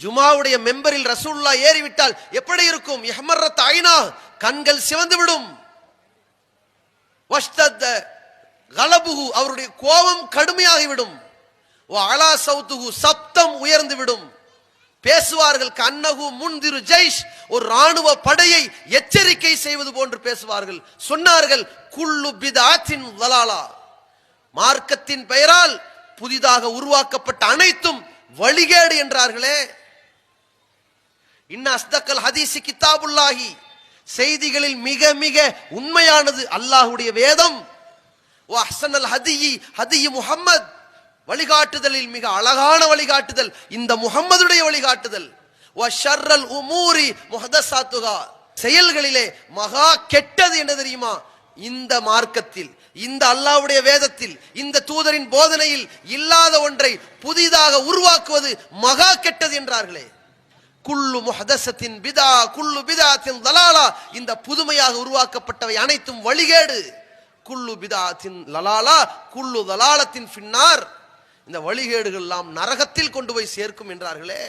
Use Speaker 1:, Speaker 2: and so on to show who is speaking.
Speaker 1: ஜுமாவுடைய மெம்பரில் ரசூல்லா ஏறிவிட்டால் எப்படி இருக்கும்? இஹ்மர்ரத் ஐனா கண்கள் சிவந்து விடும் கலபுகு அவருடைய கோபம் கடுமையாகிவிடும். அலா சவுத்துகு சப்தம் உயர்ந்து விடும் பேசுவார்கள் கண்ணகு முன்திரு ஜெய்ஷ் ஒரு ராணுவ படையை எச்சரிக்கை செய்வது போன்று பேசுவார்கள். சொன்னார்கள் குள்ளு பிதாத்தின் வலாலா. மார்க்கத்தின் பெயரால் புதிதாக உருவாக்கப்பட்ட அனைத்தும் வழிகேடு என்றார்களே. இன்ன அஸ்தக்கல் ஹதீசி கிதாபுல்லாஹி. செய்திகளில் மிக மிக உண்மையானது அல்லாஹுடைய வேதம். ஓ அஹ்சனல் ஹதியி ஹதியி முஹம்மத். வழிகாட்டுதலில் மிக அழகான வழிகாட்டுதல் இந்த முகம்மதுடைய வழிகாட்டுதல். ஓ ஷர்ரல் உமூரி முஹதசாத்துகா செயல்களிலே மகா கெட்டது என்ன தெரியுமா? இந்த மார்க்கத்தில் இந்த அல்லாஹ்வுடைய வேதத்தில் இந்த தூதரின் போதனையில் இல்லாத ஒன்றை புதிதாக உருவாக்குவது மகா கெட்டது என்றார்களே. குள்ளு முஹதசத்தின் பிதா குள்ளு பிதாத்தின் தலாலா. இந்த புதுமையாக உருவாக்கப்பட்டவை அனைத்தும் வழிகேடு. குள்ளு பிதாத்தின் லலாலா குள்ளு தலாலத்தின் பின்னார் இந்த வழிகேடுகள் எல்லாம் நரகத்தில் கொண்டு போய் சேர்க்கும் என்றார்களே.